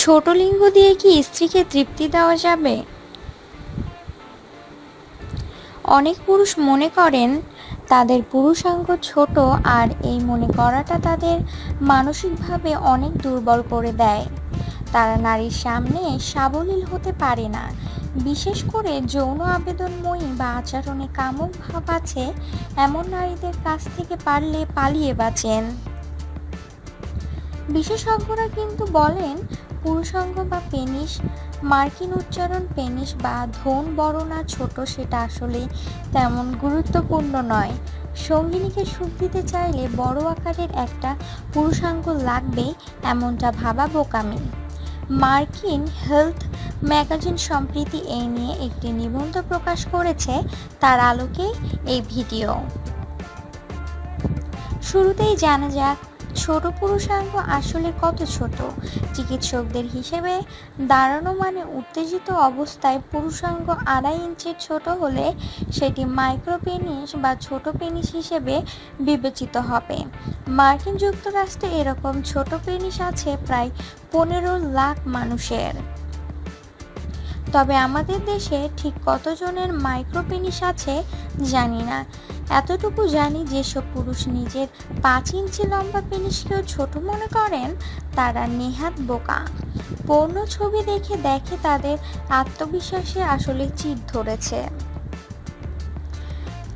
ছোট লিঙ্গ দিয়ে কি স্ত্রীকে তৃপ্তি দেওয়া যাবে? অনেক পুরুষ মনে করেন তাদের পুরুষাঙ্গ ছোট আর এই মনে করাটা তাদের মানসিকভাবে অনেক দুর্বল করে দেয়। তারা নারীর সামনে সাবলীল হতে পারে না। বিশেষ করে যৌন আবেদনময়ী বা আচরণে কামুক ভাব আছে, এমন নারীদের কাছ থেকে পারলে পালিয়ে বাঁচেন। বিশেষজ্ঞরা কিন্তু বলেন পুরুষাঙ্গ বা পেনিস, মার্কিন উচ্চারণ পেনিস বা ধন বড় না ছোট সেটা আসলে তেমন গুরুত্বপূর্ণ নয়। সঙ্গিনীকে সুখ দিতে চাইলে বড় আকারের একটা পুরুষাঙ্গ লাগবে এমনটা ভাবা বোকামি। মার্কিন হেলথ ম্যাগাজিন সম্প্রতি এই নিয়ে একটি নিবন্ধ প্রকাশ করেছে তার আলোকে এই ভিডিও। শুরুতেই জানা যাক ছোট পুরুষাঙ্গ আসলে কত ছোট? চিকিৎসকদের হিসেবে দাঁড়ানো মানে উত্তেজিত অবস্থায় পুরুষাঙ্গ আড়াই ইঞ্চির ছোট হলে সেটি মাইক্রোপেনিস বা ছোট পেনিস হিসেবে বিবেচিত হবে। মার্কিন যুক্তরাষ্ট্রে এরকম ছোট পেনিস আছে প্রায় পনেরো লাখ মানুষের। তবে আমাদের দেশে ঠিক কতজনের মাইক্রোপেনিস আছে, জানি না। এতটুকু জানি যেসব পুরুষ নিজের পাঁচ ইঞ্চি লম্বা পেনিসকেও ছোট মনে করেন, তারা নেহাত বোকা। পূর্ণ ছবি দেখে দেখে তাদের আত্মবিশ্বাসে আসলে চিট ধরেছে।